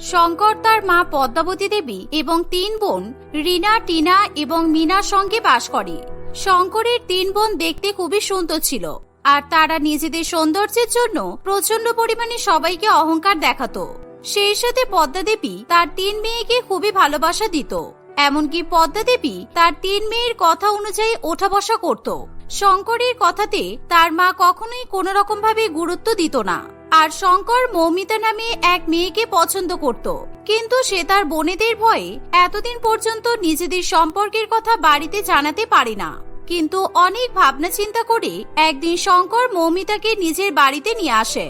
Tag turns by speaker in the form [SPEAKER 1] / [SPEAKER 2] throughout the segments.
[SPEAKER 1] শঙ্কর তার মা পদ্মাবতী দেবী এবং তিন বোন রিনা, টিনা এবং মিনার সঙ্গে বাস করে। শঙ্করের তিন বোন দেখতে খুবই সুন্দর ছিল, আর তারা নিজেদের সৌন্দর্যের জন্য প্রচণ্ড পরিমাণে সবাইকে অহংকার দেখাতো। সেই সাথে পদ্মা দেবী তার তিন মেয়েকে খুবই ভালোবাসা দিত, এমনকি পদ্মা দেবী তার তিন মেয়ের কথা অনুযায়ী ওঠা বসা করত। শঙ্করের কথাতে তার মা কখনোই কোনো রকম ভাবে গুরুত্ব দিত না। আর শঙ্কর মৌমিতা নামে এক মেয়েকে পছন্দ করত। কিন্তু সে তার বোনেদের ভয়ে এতদিন পর্যন্ত নিজেদের সম্পর্কের কথা বাড়িতে জানাতে পারে না। কিন্তু অনেক ভাবনা চিন্তা করে একদিন শঙ্কর মৌমিতাকে নিজের বাড়িতে নিয়ে আসে।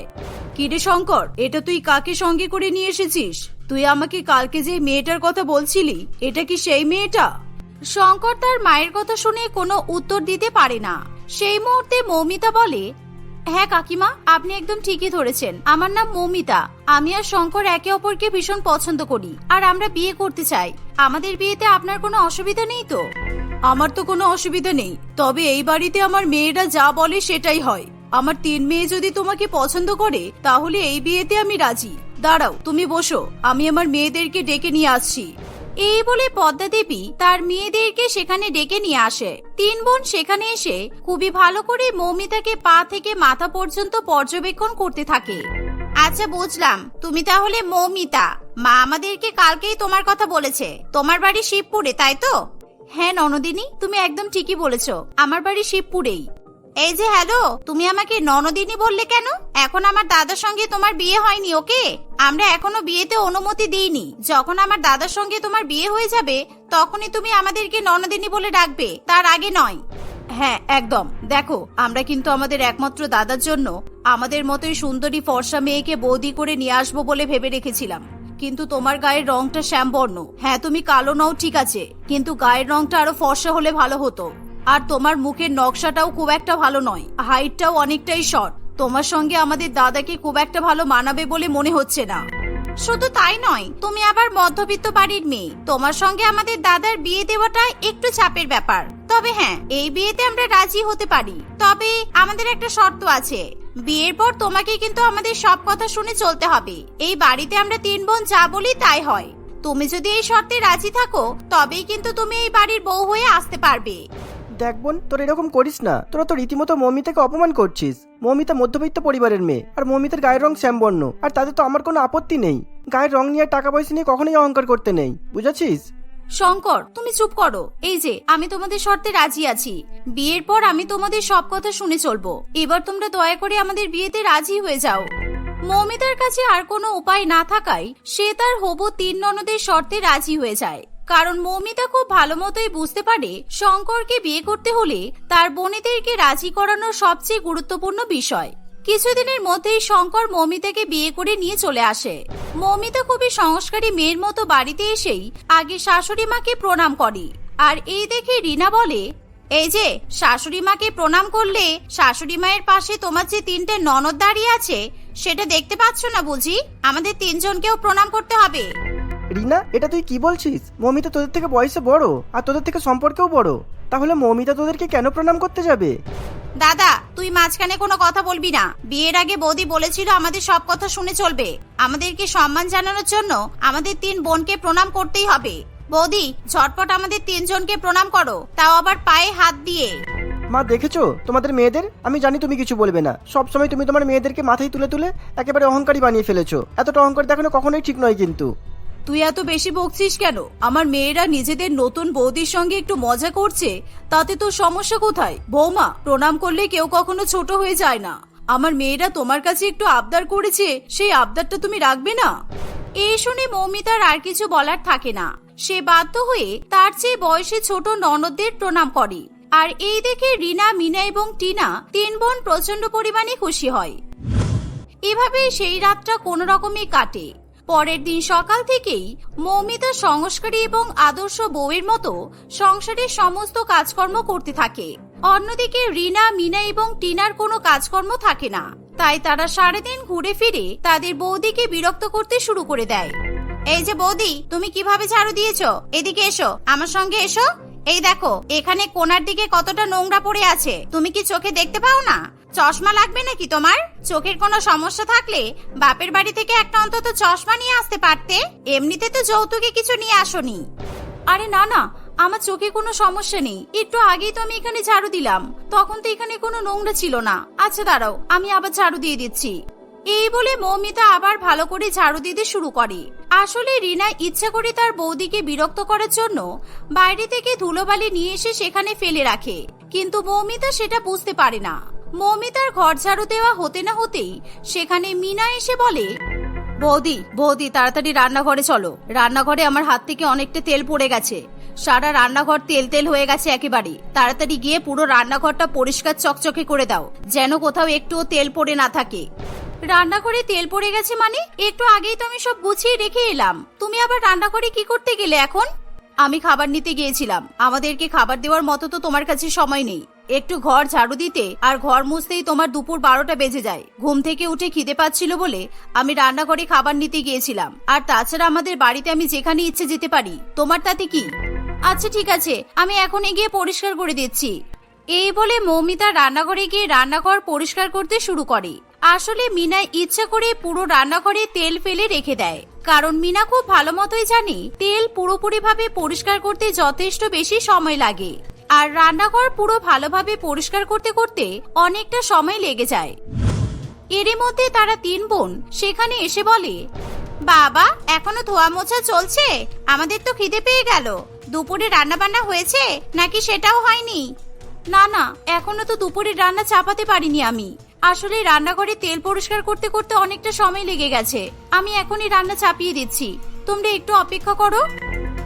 [SPEAKER 1] কিরে শঙ্কর, এটা তুই কাকে সঙ্গে করে নিয়ে এসেছিস? তুই আমাকে কালকে যে মেয়েটার কথা বলছিলি, এটা কি সেই মেয়েটা? শঙ্কর তার মায়ের কথা শুনে কোনো উত্তর দিতে পারে না। সেই মুহূর্তে মৌমিতা বলে হ্যাঁ কাকিমা, আপনি একদম ঠিকই ধরেছেন। আমার নাম মৌমিতা। আমি আর শঙ্কর একে অপরকে ভীষণ পছন্দ করি। আর আমরা বিয়ে করতে চাই। আমাদের বিয়েতে আপনার কোনো অসুবিধা নেই তো? আমার তো কোনো অসুবিধা নেই। তবে এই বাড়িতে আমার মেয়েরা যা বলে সেটাই হয়। আমার তিন মেয়ে যদি তোমাকে পছন্দ করে, তাহলে এই বিয়েতে আমি রাজি। দাঁড়াও, তুমি বসো। আমি আমার মেয়েদেরকে ডেকে নিয়ে আসছি। এই বলে পদ্মা দেবী তার মেয়েদেরকে সেখানে ডেকে নিয়ে আসে। তিন বোন সেখানে এসে খুবই ভালো করে মৌমিতাকে পা থেকে মাথা পর্যন্ত পর্যবেক্ষণ করতে থাকে। আচ্ছা বুঝলাম। তুমি তাহলে মৌমিতা। মা আমাদেরকে কালকেই তোমার কথা বলেছে। তোমার বাড়ি শিবপুরে, তাই তো? হ্যাঁ ননদিনী, তুমি একদম ঠিকই বলেছ। আমার বাড়ি শিবপুরেই। এই যে, হ্যালো, তুমি আমাকে ননদিনী বললে কেন? এখন আমার দাদার সঙ্গে তোমার বিয়ে হয়নি, ওকে? আমরা এখনও বিয়েতে অনুমতি দিইনি। যখন আমার দাদার সঙ্গে তোমার বিয়ে হয়ে যাবে, তখনই তুমি আমাদেরকে ননদিনী বলে ডাকবে। তার আগে নয়। হ্যাঁ একদম। দেখো, আমরা কিন্তু আমাদের একমাত্র দাদার জন্য আমাদের মতোই সুন্দরী ফর্সা মেয়েকে বৌদি করে নিয়ে আসব বলে ভেবে রেখেছিলাম। কিন্তু তোমার গায়ের রংটা শ্যামবর্ণ। হ্যাঁ তুমি কালো নও, ঠিক আছে। কিন্তু গায়ের রংটা আরও ফর্সা হলে ভালো হতো। আর তোমার মুখের নকশাটাও খুব একটা ভালো নয়। হাইটটাও অনেকটাই শর্ট। তোমার সঙ্গে আমাদের দাদাকে খুব একটা ভালো মানাবে বলে মনে হচ্ছে না। শুধু তাই নয়, তুমি আবার মধ্যবিত্ত বাড়ির মেয়ে। তোমার সঙ্গে আমাদের দাদার বিয়ে দেওয়াটা একটু চাপের ব্যাপার। তবে হ্যাঁ এই বিয়েতে আমরা রাজি হতে পারি। তবে আমাদের একটা শর্ত আছে। বিয়ের পর তোমাকে কিন্তু আমাদের সব কথা শুনে চলতে হবে। এই বাড়িতে আমরা তিন বোন, যা বলি তাই হয়। তুমি যদি এই শর্তে রাজি থাকো, তবেই কিন্তু তুমি এই বাড়ির বউ হয়ে আসতে পারবে।
[SPEAKER 2] দেখ বোন, তোর এরকম করিস না। তোরা তো রীতিমতো মৌমিতাকে অপমান করছিস। মৌমিতা মধ্যবিত্ত পরিবারের মেয়ে, আর মৌমিতার গায়ের রং শ্যামবর্ণ, আর তাতে তো আমার কোনো আপত্তি নেই। গায়ের রং নিয়ে টাকা পয়সা নিয়ে কখনোই অহংকার করতে নেই, বুঝেছিস?
[SPEAKER 1] শঙ্কর, তুমি চুপ করো। এই যে, আমি তোমাদের শর্তে রাজি আছি। বিয়ের পর আমি তোমাদের সব কথা শুনে চলবো। এবার তোমরা দয়া করে আমাদের বিয়েতে রাজি হয়ে যাও। মৌমিতার কাছে আর কোনো উপায় না থাকায় সে তার হবু তিন ননদের শর্তে রাজি হয়ে যায়। কারণ মৌমিতা খুব ভালো মতোই বুঝতে পারে শঙ্করকে বিয়ে করতে হলে তার বোনেদেরকে রাজি করানো সবচেয়ে গুরুত্বপূর্ণ বিষয়। কিছুদিনের মধ্যেই শঙ্কর মৌমিতাকে বিয়ে করে নিয়ে চলে আসে। মৌমিতা খুবই সংস্কারী মেয়ের মতো বাড়িতে এসেই আগে শাশুড়ি মাকে প্রণাম করে। আর এই দেখে রিনা বলে, এই যে, শাশুড়ি মাকে প্রণাম করলে শাশুড়ি মায়ের পাশে তোমার যে তিনটে ননদ দাঁড়িয়ে আছে, সেটা দেখতে পাচ্ছ না বুঝি? আমাদের তিনজনকেও প্রণাম করতে হবে।
[SPEAKER 2] রিনা এটা তুই কি বলছিস? মৌমিতা তোদের থেকে বয়সে বড় আর তোদের থেকে সম্পর্কেও বড়। তাহলে মৌমিতা তোদেরকে কেন প্রণাম করতে যাবে?
[SPEAKER 1] দাদা তুই মাঝখানে কোনো কথা বলবি না। বিয়ের আগে বৌদি বলেছিল আমাদের সব কথা শুনে চলবে। আমাদেরকে সম্মান জানানোর জন্য আমাদের তিন বোনকে প্রণাম করতেই হবে। বৌদি ঝটপট আমাদের তিনজনকে প্রণাম করো তাও আবার পায়ে হাত দিয়ে।
[SPEAKER 2] মা দেখেছ? তোমাদের মেয়েদের? আমি জানি তুমি কিছু বলবে না। সব সময় তুমি তোমার মেয়েদেরকে মাথায় তুলে তুলে একেবারে অহংকারী বানিয়ে ফেলেছো। এতটা অহংকার দেখানো কখনোই ঠিক নয় কিন্তু।
[SPEAKER 1] তুই এত বেশি বকছিস কেন? আমার মেয়েরা নিজেদের নতুন বৌদির সঙ্গে একটু মজা করছে, তাতে তোর সমস্যা কোথায়? বৌমা, প্রণাম করলে কেউ কখনো ছোট হয়ে যায় না। আমার মেয়েরা তোমার কাছে একটু আবদার করেছে, সেই আবদারটা তুমি রাখবে না? এই শুনে মৌমিতার আর কিছু বলার থাকে না। সে বাধ্য হয়ে তার চেয়ে বয়সে ছোট ননদদের প্রণাম করে। আর এই দেখে রিনা, মিনা এবং টিনা তিন বোন প্রচণ্ড পরিমাণে খুশি হয়। এভাবে সেই রাতটা কোনো রকমে কাটে। পরের দিন সকাল থেকেই মৌমিতা সংস্কারী এবং আদর্শ বউয়ের মতো সংসারের সমস্ত কাজকর্ম করতে থাকে। অন্যদিকে রিনা, মিনা এবং টিনার কোনো কাজকর্ম থাকে না। তাই তারা সারাদিন ঘুরে ফিরে তাদের বৌদিকে বিরক্ত করতে শুরু করে দেয়। এই যে বৌদি, তুমি কীভাবে ঝাড়ু দিয়েছ? এদিকে এসো, আমার সঙ্গে এসো। এই দেখো, এখানে কোনার দিকে কতটা নোংরা পড়ে আছে। তুমি কি চোখে দেখতে পাও না? চশমা লাগবে নাকি তোমার? চোখের কোনো সমস্যা থাকলে বাপের বাড়ি থেকে একটা অন্তত চশমা নিয়ে আসতে পারতে। এমনিতে তো যৌতুকে কিছু নিয়ে আসোনি। আরে না না, আমার চোখে কোনো সমস্যা নেই। একটু আগেই তো আমি এখানে ঝাড়ু দিলাম। তখন তো এখানে কোনো নোংরা ছিল না। আচ্ছা দাঁড়াও, আমি আবার ঝাড়ু দিয়ে দিচ্ছি। এই বলে মৌমিতা আবার ভালো করে ঝাড়ু দিতে শুরু করে। আসলে রিনা ইচ্ছা করে তার বৌদিকে বিরক্ত করার জন্য বাইরে থেকে ধুলোবালি নিয়ে এসে সেখানে ফেলে রাখে। কিন্তু মৌমিতা সেটা বুঝতে পারে না। মৌমিতার ঘর ঝাড়ু দেওয়া হতে না হতেই সেখানে মিনা এসে বলে, বৌদি বৌদি, তাড়াতাড়ি রান্নাঘরে চলো। রান্নাঘরে আমার হাত থেকে অনেকটা তেল পড়ে গেছে। সারা রান্নাঘর তেল তেল হয়ে গেছে একেবারে। তাড়াতাড়ি গিয়ে পুরো রান্নাঘরটা পরিষ্কার চকচকে করে দাও, যেন কোথাও একটুও তেল পড়ে না থাকে। রান্নাঘরে তেল পড়ে গেছে মানে? একটু আগেই তো আমি সব গুছিয়ে রেখে এলাম। তুমি আবার রান্নাঘরে কি করতে গেলে এখন? আমি খাবার নিতে গিয়েছিলাম। আমাদেরকে খাবার দেওয়ার মতো তো তোমার কাছে সময় নেই। একটু ঘর ঝাড়ু দিতে আর ঘর মুছতেই তোমার দুপুর বারোটা বেজে যায়। ঘুম থেকে উঠে খিদে পাচ্ছিল বলে আমি রান্নাঘরে খাবার নিতে গিয়েছিলাম। আর তাছাড়া আমাদের বাড়িতে আমি যেখানে ইচ্ছে যেতে পারি। তোমার তাতে কি? আচ্ছা ঠিক আছে। আমি এখন গিয়ে পরিষ্কার করে দিচ্ছি। এই বলে মৌমিতা রান্নাঘরে গিয়ে রান্নাঘর পরিষ্কার করতে শুরু করে। আসলে মিনা ইচ্ছা করে পুরো রান্নাঘরে তেল ফেলে রেখে দেয়। কারণ মিনা খুব ভালো মতোই জানে, তেল পুরোপুরি ভাবে পরিষ্কার করতে যথেষ্ট বেশি সময় লাগে। আর রান্নাঘর পুরো ভালোভাবে পরিষ্কার করতে করতে অনেকটা সময় লেগে যায়। এরই মধ্যে তারা তিন বোন সেখানে এসে বলে, বাবা, এখনও ধোয়া মোছা চলছে? আমাদের তো খিদে পেয়ে গেল। দুপুরে রান্না বান্না হয়েছে নাকি সেটাও হয়নি? না না, এখনও তো দুপুরের রান্না চাপাতে পারিনি আমি। আসলে রান্নাঘরে তেল পরিষ্কার করতে করতে অনেকটা সময় লেগে গেছে। আমি এখনই রান্না চাপিয়ে দিচ্ছি। তোমরা একটু অপেক্ষা করো।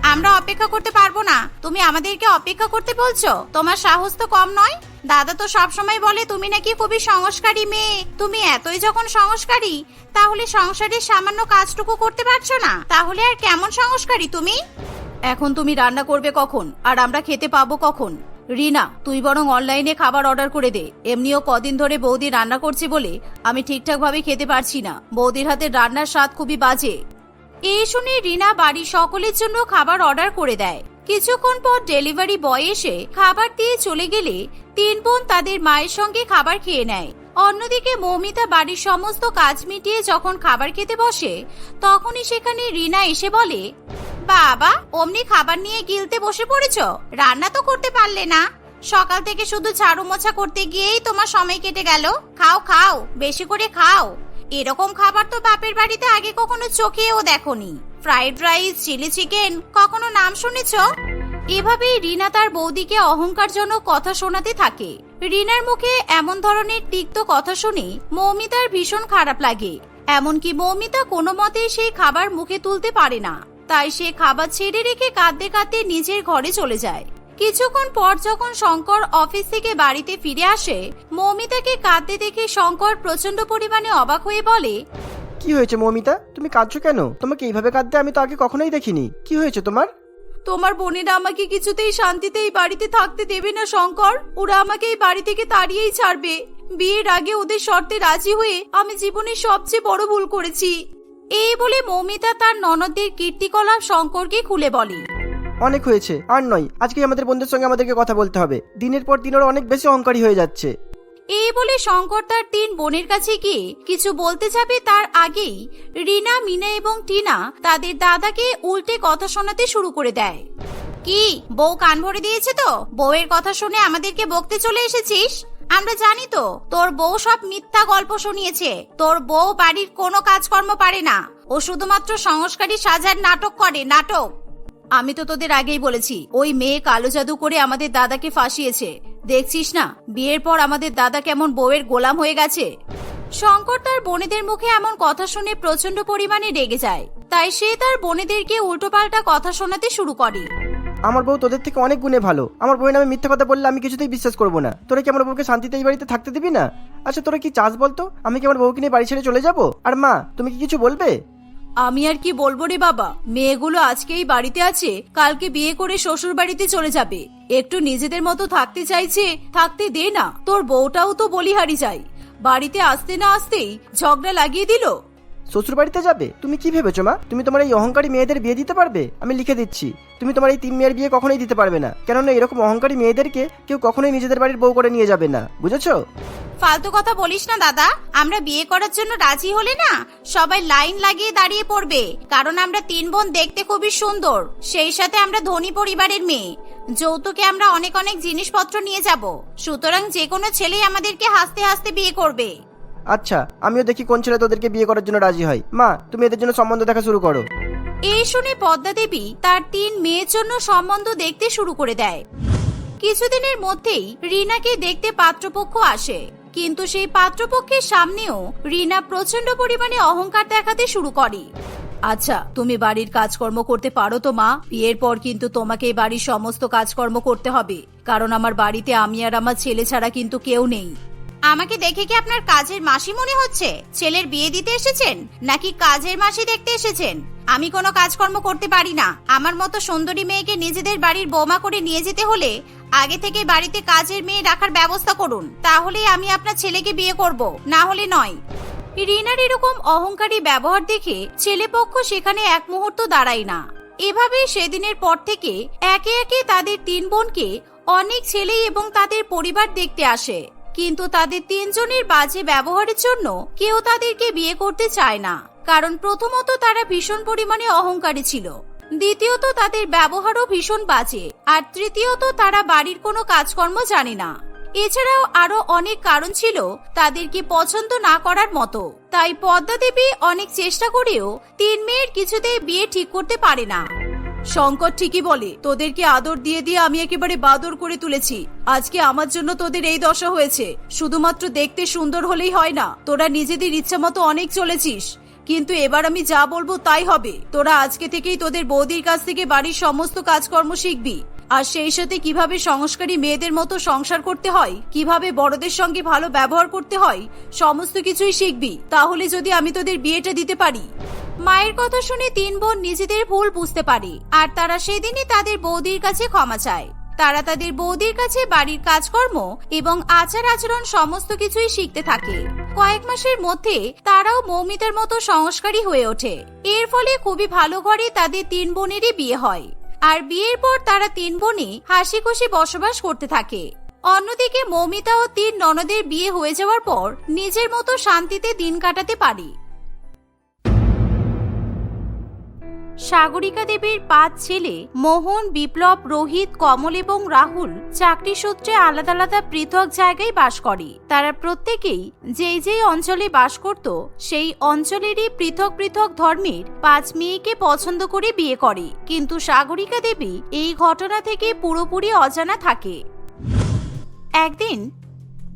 [SPEAKER 1] আমরা অপেক্ষা করতে পারব না। তুমি আমাদেরকে অপেক্ষা করতে বলছো? তোমার সাহস তো কম নয়? দাদা তো সব সময় বলে, তুমি নাকি খুবই সংস্কারী মেয়ে। তুমি এতই যখন সংস্কারী, তাহলে সংসারের সামান্য কাজটুকু করতে পারছ না? তাহলে আর কেমন সংস্কারী তুমি? এখন তুমি রান্না করবে কখন? আর আমরা খেতে পাবো কখন? রিনা, তুই বরং অনলাইনে খাবার অর্ডার করে দে। এমনিও কদিন ধরে বৌদি রান্না করছে বলে আমি ঠিকঠাক ভাবে খেতে পারছি না। বৌদির হাতের রান্নার স্বাদ খুবই বাজে। এই শুনে রিনা বাড়ির সকলের জন্য খাবার অর্ডার করে দেয়। কিছুক্ষণ পর ডেলিভারি বয় এসে খাবার দিয়ে চলে গেলে তিন বোন তাদের মায়ের সঙ্গে খাবার খেয়ে নেয়। অন্যদিকে মৌমিতা বাড়ির সমস্ত কাজ মিটিয়ে যখন খাবার খেতে বসে, তখনই সেখানে রিনা এসে বলে, বাবা, অমনি খাবার নিয়ে গিলতে বসে পড়েছ? রান্না তো করতে পারলে না। সকাল থেকে শুধু ঝাড়ু মোছা করতে গিয়েই তোমার সময় কেটে গেল। খাও খাও, বেশি করে খাও। এরকম খাবার তো বাপের বাড়িতে আগে কখনো চোখেও দেখনি। ফ্রাইড রাইস, চিলি চিকেন, কখনো নাম শুনেছ? এভাবেই রিনা তার বৌদিকে অহংকারজনক কথা শোনাতে থাকে। রিনার মুখে এমন ধরনের তিক্ত কথা শুনে মৌমিতার ভীষণ খারাপ লাগে। এমনকি মৌমিতা কোনো মতে সেই খাবার মুখে তুলতে পারে না। তাই সে খাবার ছেড়ে রেখে কাঁদতে কাঁদতে নিজের ঘরে চলে যায়। কিছুক্ষণ পর যখন শঙ্কর অফিস থেকে বাড়িতে ফিরে আসে মৌমিতাকে কাঁদতে দেখে শঙ্কর প্রচণ্ড পরিমাণে অবাক হয়ে বলে
[SPEAKER 2] কি হয়েছে মৌমিতা? তুমি কাঁদছো কেন? তোমাকে এইভাবে কাঁদতে আমি তো আগে কখনোই দেখিনি। কি হয়েছে তোমার?
[SPEAKER 1] তোমার বোনেরা আমাকে কিছুতেই শান্তিতে এই বাড়িতে থাকতে দেবে না শঙ্কর। ওরা আমাকে এই বাড়ি থেকে তাড়িয়েই ছাড়বে। বিয়ের আগে ওদের শর্তে রাজি হয়ে আমি জীবনের সবচেয়ে বড় ভুল করেছি। এই বলে মৌমিতা তার ননদদের কীর্তিকলাপ শঙ্করকে খুলে বলে।
[SPEAKER 2] অনেক হয়েছে, আর নয় আজকে আমাদের বন্ধুর সঙ্গে আমাদেরকে কথা বলতে হবে। দিনের পর দিন অনেক বেশি অহংকারী হয়ে যাচ্ছে।
[SPEAKER 1] এই বলে শঙ্কর তার তিন বোনের কাছে গিয়ে কিছু বলতে যাবে তার আগেই রিনা, মিনা এবং টিনা তাদের দাদাকে উল্টে কথা শোনাতে শুরু করে দেয়। কি, বউ কান ভরে দিয়েছে তো? বউয়ের কথা শুনে আমাদেরকে বকতে চলে এসেছিস? আমরা জানি তো, তোর বউ সব মিথ্যা গল্প শুনিয়েছে। তোর বউ বাড়ির কোনো কাজকর্ম পারে না। ও শুধুমাত্র সংস্কারী সাজার নাটক করে, নাটক। আমি তো তোদের আগেই বলেছি, ওই মেয়ে কালো জাদু করে আমাদের দাদাকে ফাঁসিয়েছে। দেখছিস না? বিয়ের পর আমাদের দাদা কেমন বউয়ের গোলাম হয়ে গেছে? শঙ্কর তার বোনেদের মুখে এমন কথা শুনে প্রচণ্ড পরিমাণে রেগে যায়। তাই সে তার বোনেদেরকে উল্টোপাল্টা কথা শোনাতে শুরু করে।
[SPEAKER 2] আমার বউ তোদের থেকে অনেক গুণে ভালো। আমার বউয়ের নামে মিথ্যা কথা বললে আমি কিছুতেই বিশ্বাস করব না। তোরা কি আমার বউকে শান্তিতে এই বাড়িতে থাকতে দিবি না? আচ্ছা তোরা কি চাস বলতো? আমি কি আমার বউকে নিয়ে বাড়ি ছেড়ে চলে যাব? আর মা, তুমি কি কিছু বলবে?
[SPEAKER 1] আমি আর কি বলব রে বাবা? মেয়েগুলো আজকে এই বাড়িতে আছে, কালকে বিয়ে করে শ্বশুর বাড়িতে চলে যাবে। একটু নিজেদের মতো থাকতে চাইছে, থাকতে দে না। তোর বউটাও তো বলিহারি যায়। বাড়িতে আসতে না আসতেই ঝগড়া লাগিয়ে দিল?
[SPEAKER 2] শ্বশুর বাড়িতে যাবে? তুমি কি ভেবেছো, মা? তুমি তোমার এই অহংকারী মেয়েদের বিয়ে দিতে পারবে? আমি লিখে দিচ্ছি। তুমি তোমার এই তিন মেয়ের বিয়ে কখনোই দিতে পারবে না। কেননা এরকম অহংকারী মেয়েদেরকে কেউ কখনোই নিজেদের বাড়ির বউ করে নিয়ে যাবে না। বুঝেছ?
[SPEAKER 1] ফালতু কথা বলিস না, দাদা। আমরা বিয়ে করার জন্য রাজি হলে না, সবাই লাইন লাগিয়ে দাঁড়িয়ে পড়বে। কারণ আমরা তিন বোন দেখতে খুবই সুন্দর। সেই সাথে আমরা ধনী পরিবারের মেয়ে। যৌতুকে আমরা অনেক অনেক জিনিসপত্র নিয়ে যাব। সুতরাং যে কোনো ছেলেই আমাদেরকে হাসতে হাসতে বিয়ে করবে।
[SPEAKER 2] আচ্ছা আমিও দেখি কোন ছেলে তোদেরকে বিয়ে করার জন্য রাজি হয়। মা, তুমি এদের জন্য সম্বন্ধ দেখা শুরু করো।
[SPEAKER 1] এই শুনে পদ্মা দেবী তার তিন মেয়ের জন্য সম্বন্ধ দেখতে শুরু করে দেয়। কিছুদিনের মধ্যেই রিনাকে দেখতে পাত্রপক্ষ আসে। কিন্তু সেই পাত্রপক্ষের সামনেও রিনা প্রচণ্ড পরিমাণে অহংকার দেখাতে শুরু করে। আচ্ছা তুমি বাড়ির কাজকর্ম করতে পারো তো, মা? বিয়ের পর কিন্তু তোমাকে বাড়ির সমস্ত কাজকর্ম করতে হবে। কারণ আমার বাড়িতে আমি আর আমার ছেলে ছাড়া কিন্তু কেউ নেই। আমাকে দেখে কি আপনার কাজের মাসি মনে হচ্ছে? ছেলের বিয়ে দিতে এসেছেন? নাকি কাজের মাসি দেখতে এসেছেন? আমি কোনো কাজকর্ম করতে পারি না। আমার মতো সুন্দরী মেয়েকে নিজেদের বাড়ির বৌমা করে নিয়ে যেতে হলে আগে থেকে বাড়িতে কাজের মেয়ে রাখার ব্যবস্থা করুন। তাহলেই আমি আপনার ছেলেকে বিয়ে করব। না হলে নয়। রিনার এরকম অহংকারী ব্যবহার দেখে ছেলেপক্ষ সেখানে এক মুহূর্ত দাঁড়ায় না। এভাবেই সেদিনের পর থেকে একে একে তাদের তিন বোনকে অনেক ছেলে এবং তাদের পরিবার দেখতে আসে। কিন্তু তাদের তিনজনের বাজে ব্যবহারের জন্য কেউ তাদেরকে বিয়ে করতে চায় না, কারণ প্রথমত তারা ভীষণ পরিমাণে অহংকারী ছিল, দ্বিতীয়ত তাদের ব্যবহারও ভীষণ বাজে, আর তৃতীয়ত তারা বাড়ির কোনো কাজকর্ম জানে না। এছাড়াও আরও অনেক কারণ ছিল তাদেরকে পছন্দ না করার মতো, তাই পদ্মা দেবী অনেক চেষ্টা করেও তিন মেয়ের কিছুতেই বিয়ে ঠিক করতে পারে না। শঙ্কর ঠিকই বলে, তোদেরকে আদর দিয়ে দিয়ে আমি একেবারে বাদর করে তুলেছি। আজকে আমার জন্য তোদের এই দশা হয়েছে। শুধুমাত্র দেখতে সুন্দর হলেই হয় না। তোরা নিজেদের ইচ্ছা মতো অনেক চলেছিস। কিন্তু এবার আমি যা বলব তাই হবে। তোরা আজকে থেকেই তোদের বৌদির কাছ থেকে বাড়ির সমস্ত কাজকর্ম শিখবি। আর সেই সাথে কীভাবে সংস্কারী মেয়েদের মতো সংসার করতে হয়, কীভাবে বড়দের সঙ্গে ভালো ব্যবহার করতে হয়, সমস্ত কিছুই শিখবি। তাহলে যদি আমি তোদের বিয়েটা দিতে পারি। মায়ের কথা শুনে তিন বোন নিজেদের ভুল বুঝতে পারে, আর তারা সেদিনই তাদের বৌদির কাছে ক্ষমা চায়। তারা তাদের বৌদির কাছে বাড়ির কাজকর্ম এবং আচার আচরণ সমস্ত কিছুই শিখতে থাকে। কয়েক মাসের মধ্যে তারাও মৌমিতার মতো সংস্কারী হয়ে ওঠে। এর ফলে খুবই ভালো ঘরে তাদের তিন বোনেরই বিয়ে হয়। আর বিয়ের পর তারা তিন বোনই হাসি খুশি বসবাস করতে থাকে। অন্যদিকে মৌমিতা ও তিন ননদের বিয়ে হয়ে যাওয়ার পর নিজের মতো শান্তিতে দিন কাটাতে পারে। সাগরিকা দেবীর পাঁচ ছেলে, মোহন, বিপ্লব, রোহিত, কমল এবং রাহুল চাকরি সূত্রে আলাদা আলাদা পৃথক জায়গায় বাস করে। তারা প্রত্যেকেই যেই যেই অঞ্চলে বাস করত, সেই অঞ্চলেরই পৃথক পৃথক ধর্মের পাঁচ মেয়েকে পছন্দ করে বিয়ে করে। কিন্তু সাগরিকা দেবী এই ঘটনা থেকে পুরোপুরি অজানা থাকে। একদিন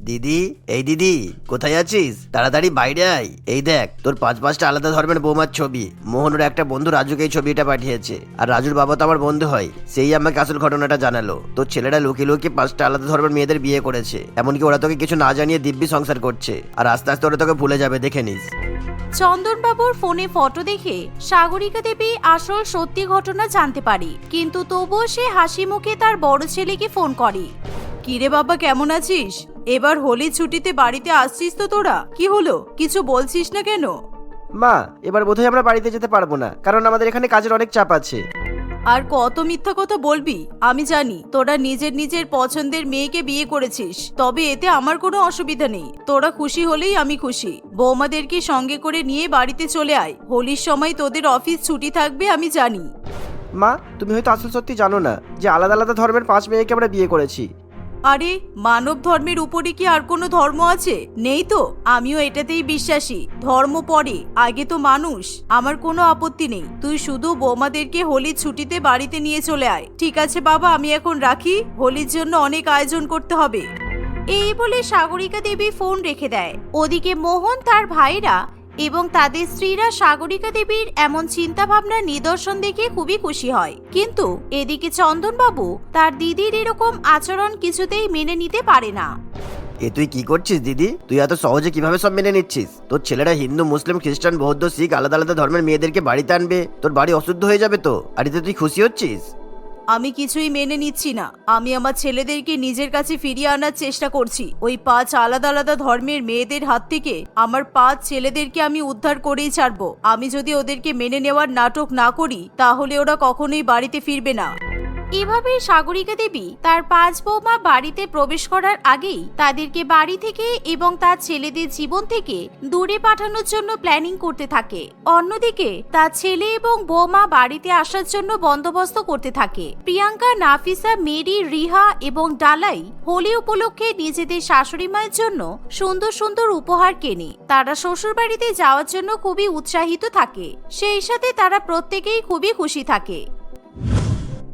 [SPEAKER 3] দিদি, এই দিদি, কোথায় আছিস? তাড়াতাড়ি বাইরে আয়। এই দেখ, তোর পাঁচ পাঁচটা আলাদা ধর্মের বৌমার ছবি। মোহনের একটা বন্ধু রাজুকে এই ছবিটা পাঠিয়েছে। আর রাজুর বাবা তো আমার বন্ধু হয়। সেই আমাকে আসল ঘটনাটা জানালো। তোর ছেলেরা লুকিয়ে লুকিয়ে পাঁচটা আলাদা ধর্মের মেয়েদের বিয়ে করেছে। এমনকি ওরা তোকে কিছু না জানিয়ে দিব্যি সংসার করছে। আর আস্তে আস্তে ওরা তোকে ভুলে যাবে, দেখে নিস।
[SPEAKER 1] চন্দনবাবুর ফোনে ফটো দেখে সাগরিকা দেবী আসল সত্যি ঘটনা জানতে পারি। কিন্তু তবুও সে হাসি মুখে তার বড় ছেলেকে ফোন করে। কিরে বাবা কেমন আছিস? এবার হোলির ছুটিতে বাড়িতে আসছিস তো তোরা? কি হলো? কিছু বলছিস না কেন?
[SPEAKER 2] মা এবার বোধহয় আমরা বাড়িতে যেতে পারব না কারণ আমাদের এখানে কাজের অনেক চাপ আছে।
[SPEAKER 1] আর কত মিথ্যা কথা বলবি? আমি জানি তোরা নিজের নিজের পছন্দের মেয়েকে বিয়ে করেছিস তবে এতে আমার কোনো অসুবিধা নেই। তোরা খুশি হলেই আমি খুশি। বৌমাদেরকে সঙ্গে করে নিয়ে বাড়িতে চলে আয়। হোলির সময় তোদের অফিস ছুটি থাকবে আমি জানি।
[SPEAKER 2] মা তুমি হয়তো আসল সত্যি জানো না যে আলাদা আলাদা ধর্মের পাঁচ মেয়েকে আমরা বিয়ে করেছি।
[SPEAKER 1] আরে মানব ধর্মের উপরে কি আর কোনো ধর্ম আছে? নেই তো, আমিও এটাতেই বিশ্বাসী। ধর্ম পরে আগে তো মানুষ। আমার কোনো আপত্তি নেই। তুই শুধু বৌমাদেরকে হোলির ছুটিতে বাড়িতে নিয়ে চলে আয়। ঠিক আছে বাবা, আমি এখন রাখি। হোলির জন্য অনেক আয়োজন করতে হবে। এই বলে সাগরিকা দেবী ফোন রেখে দেয়। ওদিকে মোহন তার ভাইরা এবং তাদের স্ত্রীরা সাগরিকা দেবীর এমন চিন্তা ভাবনার নিদর্শন দেখে খুবই খুশি হয়। কিন্তু এদিকে চন্দনবাবু তার দিদির এরকম আচরণ কিছুতেই মেনে নিতে পারে না।
[SPEAKER 3] এ তুই কি করছিস দিদি? তুই এত সহজে কীভাবে সব মেনে নিচ্ছিস? তোর ছেলেরা হিন্দু, মুসলিম, খ্রিস্টান, বৌদ্ধ, শিখ, আলাদা আলাদা ধর্মের মেয়েদেরকে বাড়িতে আনবে। তোর বাড়ি অশুদ্ধ হয়ে যাবে তো? আর এতে তুই খুশি হচ্ছিস?
[SPEAKER 4] আমি কিছুই মেনে নিচ্ছি না। আমি আমার ছেলেদেরকে নিজের কাছে ফিরিয়ে আনার চেষ্টা করছি। ওই পাঁচ আলাদা আলাদা ধর্মের মেয়েদের হাত থেকে আমার পাঁচ ছেলেদেরকে আমি উদ্ধার করেই ছাড়বো। আমি যদি ওদেরকে মেনে নেওয়ার নাটক না করি, তাহলে ওরা কখনোই বাড়িতে ফিরবে না।
[SPEAKER 1] এভাবে সাগরিকা দেবী তার পাঁচ বৌমা বাড়িতে প্রবেশ করার আগেই তাদেরকে বাড়ি থেকে এবং তার ছেলেদের জীবন থেকে দূরে পাঠানোর জন্য প্ল্যানিং করতে থাকে। অন্যদিকে তার ছেলে এবং বৌমা বাড়িতে আসার জন্য বন্দোবস্ত করতে থাকে। প্রিয়াঙ্কা, নাফিসা, মেরি, রিহা এবং ডালাই হোলি উপলক্ষে নিজেদের শাশুড়ি মায়ের জন্য সুন্দর সুন্দর উপহার কেনে। তারা শ্বশুর বাড়িতে যাওয়ার জন্য খুবই উৎসাহিত থাকে। সেই সাথে তারা প্রত্যেকেই খুবই খুশি থাকে।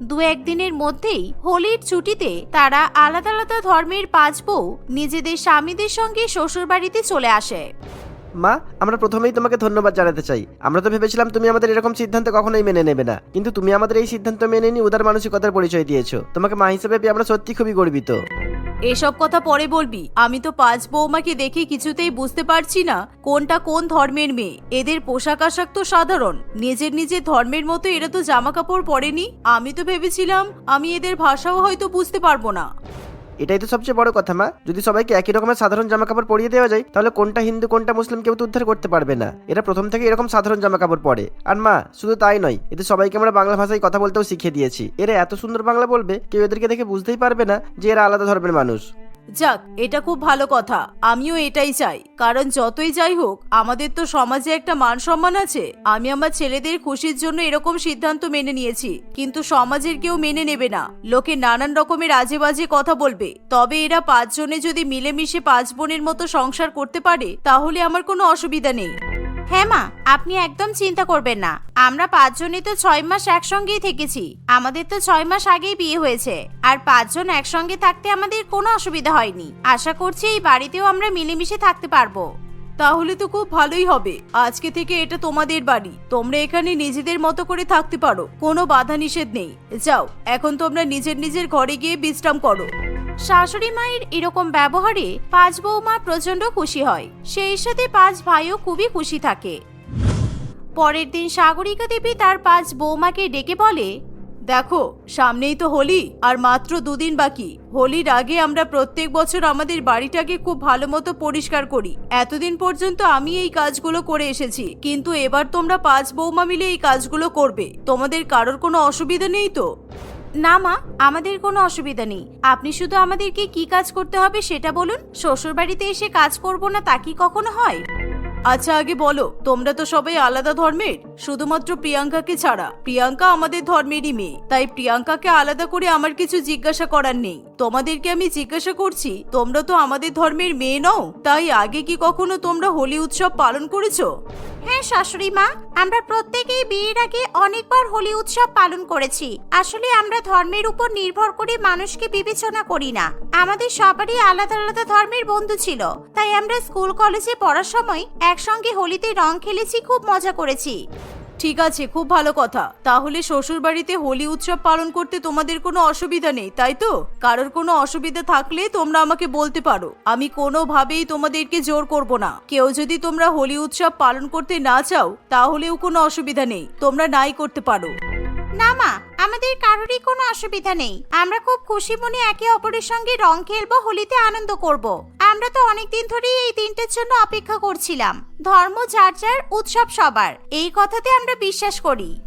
[SPEAKER 1] দু একদিনের মধ্যেই হোলির ছুটিতে তারা আলাদা আলাদা ধর্মের পাঁচ বউ নিজেদের স্বামীদের সঙ্গে শ্বশুরবাড়িতে চলে আসে।
[SPEAKER 2] মা, আমরা প্রথমেই তোমাকে ধন্যবাদ জানাতে চাই। আমরা তো ভেবেছিলাম তুমি আমাদের এরকম সিদ্ধান্ত কখনোই মেনে নেবে না। কিন্তু তুমি আমাদের এই সিদ্ধান্ত মেনে নিয়ে উদার মানসিকতার পরিচয় দিয়েছ। তোমাকে মা হিসেবে পেয়ে আমরা সত্যি খুবই গর্বিত।
[SPEAKER 4] এসব কথা পরে বলবি। আমি তো পাঁচ বৌমাকে দেখে কিছুতেই বুঝতে পারছি না কোনটা কোন ধর্মের মেয়ে। এদের পোশাক আশাক তো সাধারণ। নিজের নিজের ধর্মের মতো এরা তো জামা কাপড় পরেনি। আমি তো ভেবেছিলাম আমি এদের ভাষাও হয়তো বুঝতে পারব না।
[SPEAKER 2] এটাই তো সবচেয়ে বড় কথা, মা। যদি সবাইকে একই রকমের সাধারণ জামা কাপড় পরিয়ে দেওয়া যায়, তাহলে কোনটা হিন্দু, কোনটা মুসলিম কেউ তো উদ্ধার করতে পারবে না। এরা প্রথম থেকে এরকম সাধারণ জামা কাপড় পরে। আর মা, শুধু তাই নয়, এদের সবাইকে আমরা বাংলা ভাষায় কথা বলতেও শিখিয়ে দিয়েছি। এরা এত সুন্দর বাংলা বলবে, কেউ এদেরকে দেখে বুঝতেই পারবে না যে এরা আলাদা ধর্মের মানুষ।
[SPEAKER 4] যাক, এটা খুব ভালো কথা। আমিও এটাই চাই। কারণ যতই যাই হোক, আমাদের তো সমাজে একটা মান সম্মান আছে। আমি আমার ছেলেদের খুশির জন্য এরকম সিদ্ধান্ত মেনে নিয়েছি। কিন্তু সমাজের কেউ মেনে নেবে না। লোকে নানান রকমের আজে বাজে কথা বলবে। তবে এরা পাঁচজনে যদি মিলেমিশে পাঁচ বোনের মতো সংসার করতে পারে, তাহলে আমার কোনো অসুবিধা নেই।
[SPEAKER 1] হ্যাঁ মা, আপনি একদম চিন্তা করবেন না। আমরা পাঁচজনই তো ছয় মাস একসঙ্গেই থেকেছি। আমাদের তো ছয় মাস আগেই বিয়ে হয়েছে। আর পাঁচজন একসঙ্গে থাকতে আমাদের কোনো অসুবিধা হয়নি। আশা করছি এই বাড়িতেও আমরা মিলেমিশে থাকতে পারব।
[SPEAKER 4] তাহলে তো খুব ভালোই হবে। আজকে থেকে এটা তোমাদের বাড়ি। তোমরা এখানে নিজেদের মতো করে থাকতে পারো। কোনো বাধা নিষেধ নেই। যাও, এখন তোমরা নিজের নিজের ঘরে গিয়ে বিশ্রাম করো।
[SPEAKER 1] শাশুড়ি মায়ের এরকম ব্যবহারে পাঁচ বৌমা প্রচণ্ড খুশি হয়। সেই সাথে পাঁচ ভাইও খুবই খুশি থাকে। পরের দিন সাগরিকা দেবী তার পাঁচ বৌমাকে ডেকে বলে,
[SPEAKER 4] দেখো, সামনেই তো হোলি, আর মাত্র দুদিন বাকি। হোলির আগে আমরা প্রত্যেক বছর আমাদের বাড়িটাকে খুব ভালো মতো পরিষ্কার করি। এতদিন পর্যন্ত আমি এই কাজগুলো করে এসেছি, কিন্তু এবার তোমরা পাঁচ বৌমা মিলে এই কাজগুলো করবে। তোমাদের কারোর কোনো অসুবিধা নেই তো?
[SPEAKER 1] না, মা, আমাদের কোনো অসুবিধা নেই। আপনি শুধু আমাদেরকে কি কাজ করতে হবে সেটা বলুন। শ্বশুর বাড়িতে এসে কাজ করব না তা কি কখনো হয়?
[SPEAKER 4] আচ্ছা আগে বলো, তোমরা তো সবাই আলাদা ধর্মের। শুধুমাত্র প্রিয়াঙ্কাকে ছাড়া। প্রিয়াঙ্কা আমাদের ধর্মেরই মেয়ে। তাই প্রিয়াঙ্কাকে আলাদা করে আমার কিছু জিজ্ঞাসা করার নেই। তোমাদেরকে আমি জিজ্ঞাসা করছি, তোমরা তো আমাদের ধর্মের মেয়ে নও। তাই আগে কি কখনো তোমরা হোলি উৎসব পালন করেছ?
[SPEAKER 1] হ্যাঁ শাশুড়ি মা, আমরা প্রত্যেকেই বিয়ের আগে অনেকবার হোলি উৎসব পালন করেছি। আসলে আমরা ধর্মের উপর নির্ভর করে মানুষকে বিবেচনা করি না। আমাদের সবারই আলাদা আলাদা ধর্মের বন্ধু ছিল। তাই আমরা স্কুল, কলেজে পড়ার সময় একসঙ্গে হোলিতে রং খেলেছি, খুব মজা করেছি।
[SPEAKER 4] ঠিক আছে, খুব ভালো কথা। তাহলে শ্বশুর বাড়িতে হোলি উৎসব পালন করতে তোমাদের কোনো অসুবিধা নেই, তাই তো? কারোর কোনো অসুবিধা থাকলে তোমরা আমাকে বলতে পারো। আমি কোনোভাবেই তোমাদেরকে জোর করব না। কেউ যদি তোমরা হোলি উৎসব পালন করতে না চাও, তাহলেও কোনো অসুবিধা নেই। তোমরা নাই করতে পারো।
[SPEAKER 1] না মা, আমাদের কারোরই কোনো অসুবিধা নেই। আমরা খুব খুশি মনে একে অপরের সঙ্গে রং খেলব, হোলিতে আনন্দ করব। আমরা তো অনেকদিন ধরেই এই দিনটার জন্য অপেক্ষা করছিলাম। ধর্ম, যার যার উৎসব সবার। এই কথাতে আমরা বিশ্বাস করি।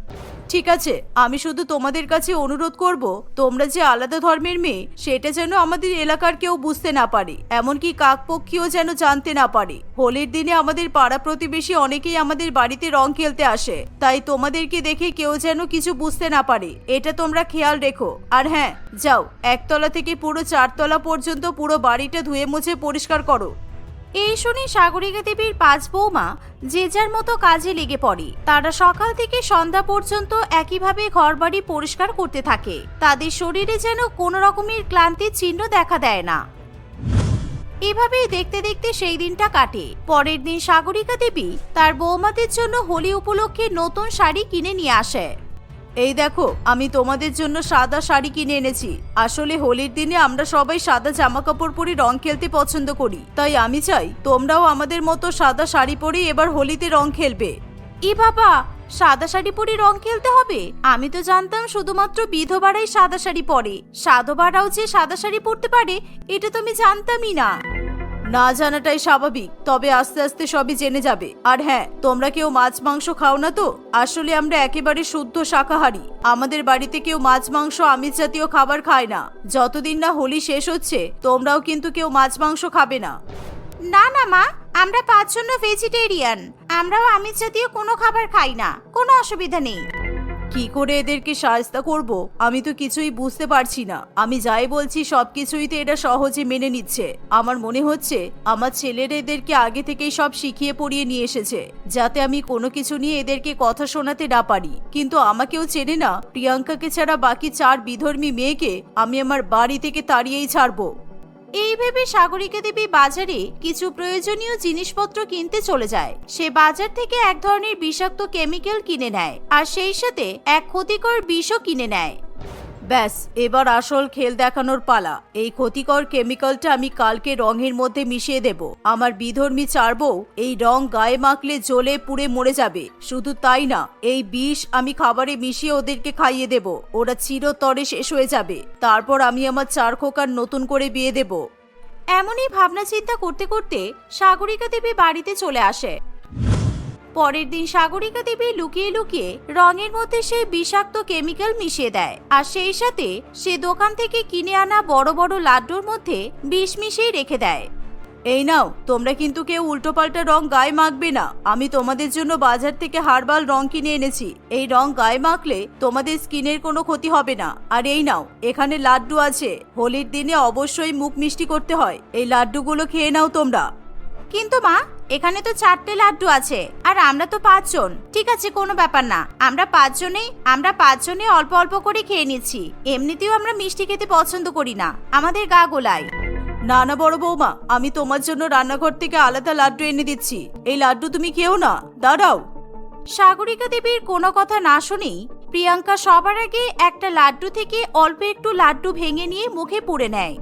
[SPEAKER 4] ঠিক আছে, আমি শুধু তোমাদের কাছে অনুরোধ করব, তোমরা যে আলাদা ধর্মের মেয়ে, সেটা যেন আমাদের এলাকার কেউ বুঝতে না পারে। এমনকি কাকপক্ষীও যেন জানতে না পারে। হোলির দিনে আমাদের পাড়া প্রতিবেশী অনেকেই আমাদের বাড়িতে রং খেলতে আসে। তাই তোমাদেরকে দেখে কেউ যেন কিছু বুঝতে না পারে। এটা তোমরা খেয়াল রেখো। আর হ্যাঁ যাও, একতলা থেকে পুরো চারতলা পর্যন্ত পুরো বাড়িটা ধুয়ে মুছে পরিষ্কার করো।
[SPEAKER 1] এই শুনে সাগরিকা দেবীর পাঁচ বৌমা যে যার মতো কাজে লেগে পড়ে। তারা সকাল থেকে সন্ধ্যা পর্যন্ত একইভাবে ঘরবাড়ি পরিষ্কার করতে থাকে। তাদের শরীরে যেন কোনো রকমের ক্লান্তির চিহ্ন দেখা দেয় না। এভাবেই দেখতে দেখতে সেই দিনটা কাটে। পরের দিন সাগরিকা দেবী তার বৌমাদের জন্য হোলি উপলক্ষে নতুন শাড়ি কিনে নিয়ে আসে।
[SPEAKER 4] এই দেখো, আমি তোমাদের জন্য সাদা শাড়ি কিনে এনেছি। আসলে হোলির দিনে আমরা সবাই সাদা জামা কাপড় পরে রং খেলতে পছন্দ করি। তাই আমি চাই, তোমরাও আমাদের মতো সাদা শাড়ি পরে এবার হোলিতে রং খেলবে।
[SPEAKER 1] এ বাবা, সাদা শাড়ি পরে রং খেলতে হবে? আমি তো জানতাম শুধুমাত্র বিধবারাই সাদা শাড়ি পরে। সাধবারাও যে সাদা শাড়ি পরতে পারে, এটা তো আমি জানতামই না।
[SPEAKER 4] না জানাটাই স্বাভাবিক, তবে আস্তে আস্তে সবই জেনে যাবে। আর হ্যাঁ তোমরা কেউ মাছ, মাংস খাও না তো? আসলে আমরা একেবারে শুদ্ধ শাকাহারী। আমাদের বাড়িতে কেউ মাছ, মাংস, আমিষ জাতীয় খাবার খায় না। যতদিন না হোলি শেষ হচ্ছে, তোমরাও কিন্তু কেউ মাছ, মাংস খাবে না।
[SPEAKER 1] না না মা, আমরা পাঁচজন ভেজিটেরিয়ান। আমরাও আমিষ জাতীয় কোনো খাবার খাই না। কোনো অসুবিধা নেই।
[SPEAKER 4] কি করে এদেরকে সাজতা করব? আমি তো কিছুই বুঝতে পারছি না। আমি যাই বলছি, সবকিছুই তো এটা সহজে মেনে নিচ্ছে। আমার মনে হচ্ছে, আমার ছেলেরা এদেরকে আগে থেকেই সব শিখিয়ে পড়িয়ে নিয়ে এসেছে, যাতে আমি কোনো কিছু নিয়ে এদেরকে কথা শোনাতে না পারি। কিন্তু আমাকেও চেনে না, প্রিয়াঙ্কাকে ছাড়া বাকি চার বিধর্মী মেয়েকে আমি আমার বাড়ি থেকে তাড়িয়েই ছাড়বো।
[SPEAKER 1] এই ভেবে সাগরিকা দেবী বাজারে কিছু প্রয়োজনীয় জিনিসপত্র কিনতে চলে যায়। সে বাজার থেকে এক ধরনের বিষাক্ত কেমিক্যাল কিনে নেয়, আর সেই সাথে এক ক্ষতিকর বিষও কিনে নেয়।
[SPEAKER 4] ব্যাস, এবার আসল খেল দেখানোর পালা। এই ক্ষতিকর কেমিক্যালটা আমি কালকে রঙের মধ্যে মিশিয়ে দেব। আমার বিধর্মী চার এই রং গায়ে মাখলে জ্বলে পুড়ে মরে যাবে। শুধু তাই না, এই বিষ আমি খাবারে মিশিয়ে ওদেরকে খাইয়ে দেব। ওরা চিরতরে শেষ হয়ে যাবে। তারপর আমি আমার চার খোকার নতুন করে বিয়ে দেব।
[SPEAKER 1] এমনই ভাবনা চিন্তা করতে করতে সাগরিকা দেবী বাড়িতে চলে আসে। পরের দিন সাগরিকা দেবী লুকিয়ে লুকিয়ে রঙের মধ্যে সেই বিষাক্ত কেমিক্যাল মিশিয়ে দেয়। আর সেই সাথে সে দোকান থেকে কিনে আনা বড় বড় লাড্ডুর মধ্যে বিষ মিশিয়ে রেখে দেয়।
[SPEAKER 4] এই নাও, তোমরা কিন্তু কেউ উল্টোপাল্টা রং গায়ে মাখবে না। আমি তোমাদের জন্য বাজার থেকে হার্বাল রং কিনে এনেছি। এই রং গায়ে মাখলে তোমাদের স্কিনের কোনো ক্ষতি হবে না। আর এই নাও, এখানে লাড্ডু আছে। হোলির দিনে অবশ্যই মুখ মিষ্টি করতে হয়। এই লাড্ডুগুলো খেয়ে নাও তোমরা।
[SPEAKER 1] কিন্তু মা এখানে তো চারটে লাড্ডু আছে আর আমরা তো পাঁচজন। ঠিক আছে কোনো ব্যাপার না। আমরা পাঁচজনেই আমরা পাঁচজনে অল্প অল্প করে খেয়ে নিচ্ছি। এমনিতেও আমরা মিষ্টি খেতে পছন্দ করি না। আমাদের গা গোলায়।
[SPEAKER 4] না না বড় বৌমা আমি তোমার জন্য রান্নাঘর থেকে আলাদা লাড্ডু এনে দিচ্ছি। এই লাড্ডু তুমি খেও না। দাঁড়াও।
[SPEAKER 1] সাগরিকা দেবীর কোনো কথা না শুনেই প্রিয়াঙ্কা সবার আগে একটা লাড্ডু থেকে অল্প একটু লাড্ডু ভেঙে নিয়ে মুখে পুড়ে নেয়।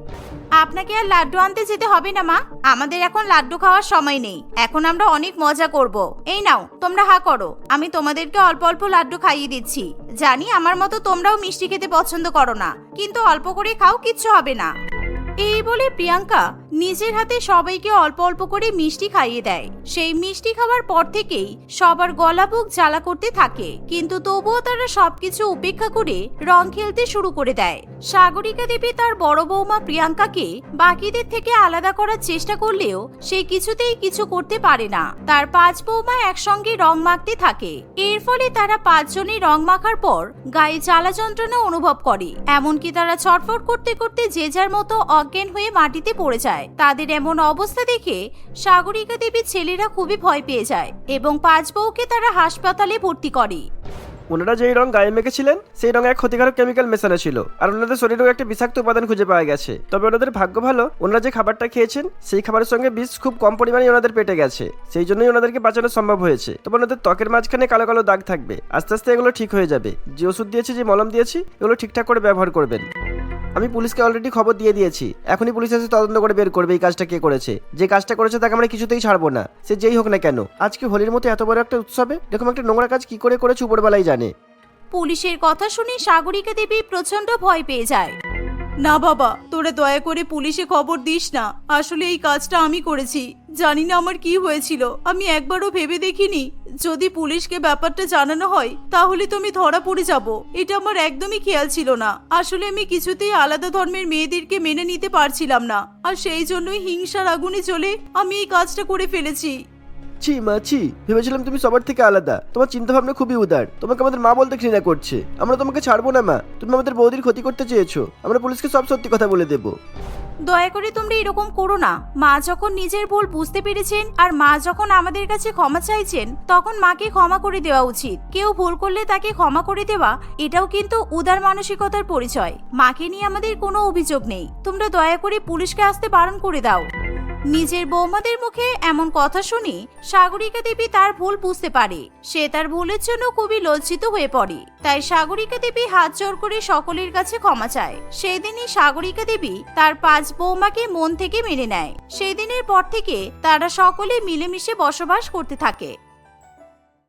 [SPEAKER 1] আপনাকে আর লাড্ডু আনতে যেতে হবে না, মা। আমাদের এখন লাড্ডু খাওয়ার সময় নেই। এখন আমরা অনেক মজা করব। এই নাও, তোমরা হা করো। আমি তোমাদেরকে অল্প অল্প লাড্ডু খাইয়ে দিচ্ছি। জানি আমার মতো তোমরাও মিষ্টি খেতে পছন্দ করো না, কিন্তু অল্প করে খাও, কিচ্ছু হবে না। এই বলে প্রিয়াঙ্কা নিজের হাতে সবাইকে অল্প অল্প করে মিষ্টি খাইয়ে দেয়। সেই মিষ্টি খাওয়ার পর থেকেই সবার গলা বুক জ্বালা করতে থাকে। কিন্তু তবুও তারা সবকিছু উপেক্ষা করে রং খেলতে শুরু করে দেয়। সাগরিকা দেবী তার বড় বৌমা প্রিয়াঙ্কাকে বাকিদের থেকে আলাদা করার চেষ্টা করলেও সে কিছুতেই কিছু করতে পারে না। তার পাঁচ বৌমা একসঙ্গে রং মাখতে থাকে। এর ফলে তারা পাঁচজনে রং মাখার পর গায়ে জ্বালা যন্ত্রণা অনুভব করে। এমনকি তারা ছটফট করতে করতে যে যার মতো অজ্ঞান হয়ে মাটিতে পড়ে যায়। তাদের এমন অবস্থা দেখে সাগরিকা দেবীর ছেলেরা খুবই ভয় পেয়ে যায় এবং পাঁচ বউকে তারা হাসপাতালে ভর্তি করে।
[SPEAKER 2] ওনারা যেই রং গায়ে মেখেছিলেন, সেই রঙে এক ক্ষতিকারক কেমিক্যাল মেশানো ছিল আর ওনাদের শরীরেও একটা বিষাক্ত উপাদান খুঁজে পাওয়া গেছে। তবে ওনাদের ভাগ্য ভালো, ওনারা যে খাবারটা খেয়েছেন, সেই খাবারের সঙ্গে বিষ খুব কম পরিমাণে ওনাদের পেটে গেছে। সেই জন্যই ওনাদেরকে বাঁচানো সম্ভব হয়েছে। তবে ওনাদের ত্বকের মাঝখানে কালো কালো দাগ থাকবে। আস্তে আস্তে এগুলো ঠিক হয়ে যাবে। যে ওষুধ দিয়েছি, যে মলম দিয়েছি, এগুলো ঠিকঠাক করে ব্যবহার করবেন। আমি পুলিশকে অলরেডি খবর দিয়ে দিয়েছি। এখনই পুলিশ এসে তদন্ত করে বের করবে এই কাজটা কে করেছে। যে কাজটা করেছে তাকে আমরা কিছুতেই ছাড়বো না। সে যেই হোক না কেন। আজকে হোলির মতো এত বড় একটা উৎসবে, এরকম একটা নোংরা কাজ কি করে করেছে উপরবেলাই জানে।
[SPEAKER 1] পুলিশের কথা শুনে সাগরিকা দেবী প্রচণ্ড ভয় পেয়ে যায়।
[SPEAKER 4] না বাবা তোরা দয়া করে পুলিশে খবর দিস না। আসলে এই কাজটা আমি করেছি। জানি না আমার কি হয়েছিল। আমি একবারও ভেবে দেখিনি। যদি পুলিশকে ব্যাপারটা জানানো হয় তাহলে তো আমি ধরা পড়ে যাব। এটা আমার একদমই খেয়াল ছিল না। আসলে আমি কিছুতেই আলাদা ধর্মের মেয়েদেরকে মেনে নিতে পারছিলাম না। আর সেই জন্যই হিংসার আগুনে চলে আমি এই কাজটা করে ফেলেছি।
[SPEAKER 2] ছি, মা, ছি। ভেবেছিলাম তুমি সবার থেকে আলাদা। তোমার চিন্তা ভাবনা খুবই উদার। তোমাকে আমাদের মা বলতে ঘৃণা করছে। আমরা তোমাকে ছাড়বো না, মা। তুমি আমাদের বৌদির ক্ষতি করতে চেয়েছো। আমরা পুলিশকে সব সত্যি কথা বলে দেবো।
[SPEAKER 1] দয়া করে তোমরা এরকম করো না। মা যখন নিজের ভুল বুঝতে পেরেছেন আর মা যখন আমাদের কাছে ক্ষমা চাইছেন, তখন মাকে ক্ষমা করে দেওয়া উচিত। কেউ ভুল করলে তাকে ক্ষমা করে দেওয়া, এটাও কিন্তু উদার মানসিকতার পরিচয়। মাকে নিয়ে আমাদের কোনো অভিযোগ নেই। তোমরা দয়া করে পুলিশকে আসতে বারণ করে দাও। নিজের বৌমাদের মুখে এমন কথা শুনে সাগরিকা দেবী তার ভুল বুঝতে পারে। সে তার ভুলের জন্য খুবই লজ্জিত হয়ে পড়ে। তাই সাগরিকা দেবী হাত জোর করে সকলের কাছে ক্ষমা চায়। সেই দিনই সাগরিকা দেবী তার পাঁচ বৌমাকে মন থেকে মেনে নেয়। সেই দিনের পর থেকে তারা সকলে মিলেমিশে বসবাস করতে থাকে।